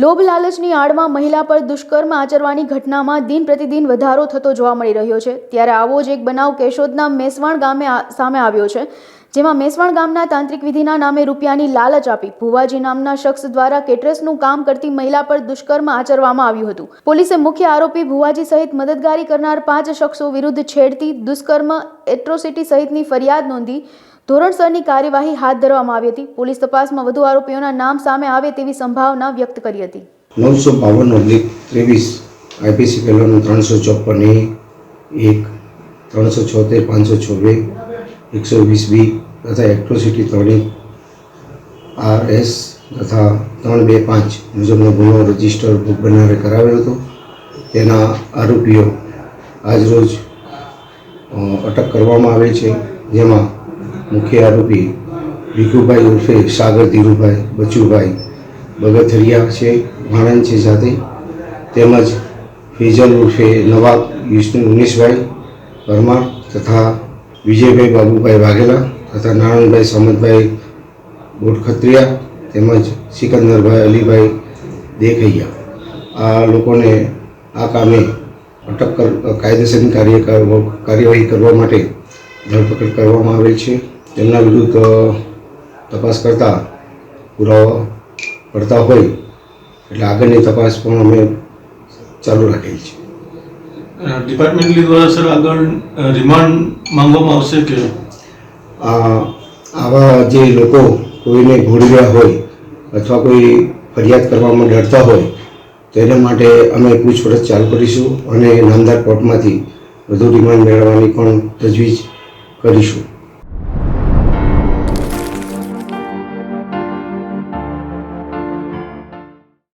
લોભ લાલચની આડમાં મહિલા પર દુષ્કર્મ આચરવાની ઘટનામાં દિન પ્રતિદિન વધારો થતો જોવા મળી રહ્યો છે. ત્યારે આવો જ એક બનાવ કેશોદના મેસવાણ ગામે સામે આવ્યો છે, જેમાં મેસવાણ ગામના તાંત્રિક વિધિના નામે રૂપિયાની લાલચ આપી ભુવાજી નામના શખ્સ દ્વારા કેટરસનું કામ કરતી મહિલા પર દુષ્કર્મ આચરવામાં આવ્યું હતું. પોલીસે મુખ્ય આરોપી ભુવાજી સહિત મદદગારી કરનાર પાંચ શખ્સો વિરુદ્ધ છેડતી દુષ્કર્મ એટ્રોસિટી સહિતની ફરિયાદ નોંધી ધોરણસરની કાર્યવાહી હાથ ધરવામાં આવી હતી. પોલીસ તપાસમાં વધુ આરોપીઓના નામ સામે આવે તેવી સંભાવના વ્યક્ત કરી હતી. નવસો બાવન ઓબ્લિક ત્રેવીસ આઈપીસી પહેલાંનું ત્રણસો ચોપન એ એક, ત્રણસો છોતેર, પાંચસો છવ્વીસ એકસો વીસ બી તથા એક્ટ્રોસિટી ત્રણેક આર એસ તથા ત્રણ બે પાંચ મુજબનો ગુનો રજિસ્ટર બુક બનાવે કરાવ્યો હતો. તેના આરોપીઓ આજરોજ અટક કરવામાં આવે છે, જેમાં મુખ્ય આરોપી ભીખુભાઈ ઉર્ફે સાગર ધીરુભાઈ, બચુભાઈ બગથરિયા છે, વાણંદ છે સાથે. તેમજ ફેજલ ઉર્ફે નવાબ વિષ્ણુ ઉમેશભાઈ પરમાર તથા વિજયભાઈ બાબુભાઈ વાઘેલા તથા નારાયણભાઈ સામંતભાઈ બોટખત્રિયા તેમજ સિકંદરભાઈ અલીભાઈ દેખૈયા. આ લોકોને આ કામે અટક કાયદેસરની કાર્ય કાર્યવાહી કરવા માટે ધરપકડ કરવામાં આવેલ છે. તેમના વિરુદ્ધ તપાસ કરતા પુરાવા પડતા હોય એટલે આગળની તપાસ પણ અમે ચાલુ રાખેલ છે. ડિપાર્ટમેન્ટલી દ્વારા સર આગળ રિમાન્ડ માંગવામાં આવશે કે? આ આવા જે લોકો કોઈને ઘોડવ્યા હોય અથવા કોઈ ફરિયાદ કરવામાં ડરતા હોય તેને માટે અમે પૂછપરછ ચાલુ કરીશું અને નામદાર કોર્ટમાંથી વધુ રિમાન્ડ મેળવવાની પણ તજવીજ કરીશું.